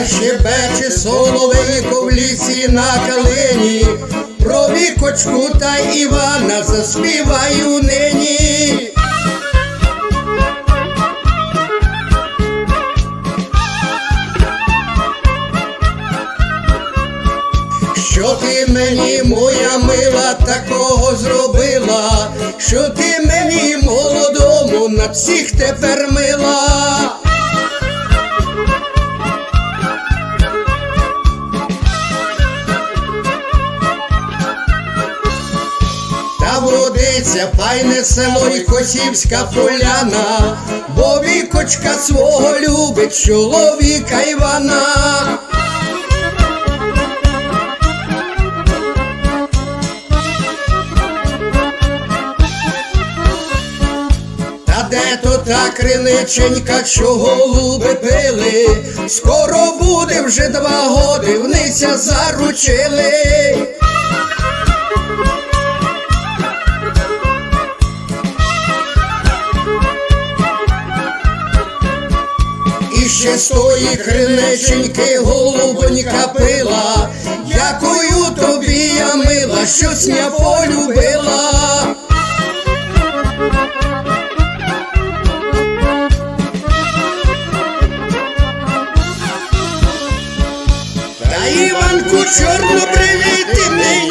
Та щебече соловейко в лісі на калині, про вікочку та Івана заспіваю нині. Що ти мені, моя мила, такого зробила, що ти мені молодому на всіх тепер мила. Та файне село і Косівська поляна, бо вікочка свого любить чоловіка Івана. Та де то та криниченька, що голуби пили, скоро буде вже два годи, внися заручили. І ще з тої голубонька пила, дякую тобі, я мила, щось я полюбила. Та Іванку чорнобривий, ти нині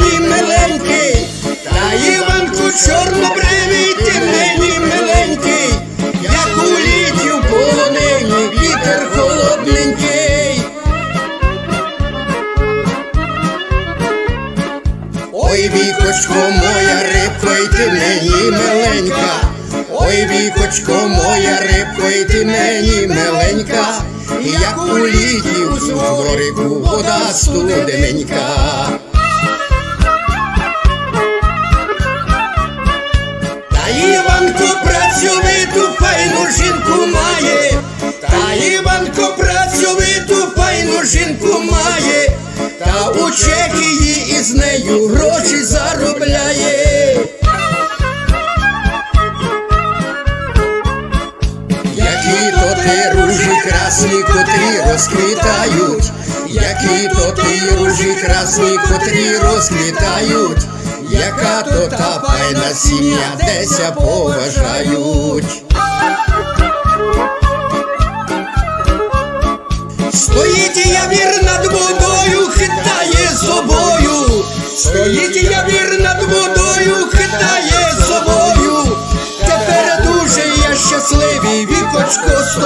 Ой, вікочко, моя рибко, й ти мені миленька. Ой, вікочко, моя рибко, й ти мені миленька, як у літі у зорику вода студененька. Та Іванко працьовиту файну жінку має, та Іванко працьовиту файну жінку має, та у Чехії Які ружі красні, котрі розквітають, які то ти ружі красні, котрі розквітають, яка то та файна сім'я, деся поважають. Стоїть я вір над водою, хитає собою, стоїть я вір над водою, хитає собою. Тепер дуже я щасливий, вікочко з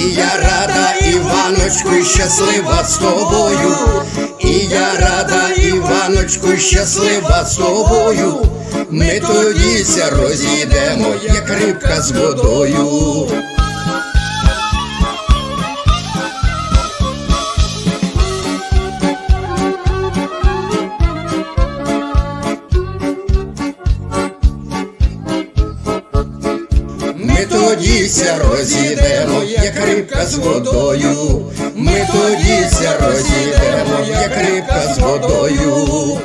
І я рада, Іваночку, щаслива з тобою. І я рада, Іваночку, щаслива з тобою. Ми тодіся розійдемо, як рибка з водою. Тодіся розійдемо, як рибка з водою. Ми тодіся розійдемо, як рибка з водою.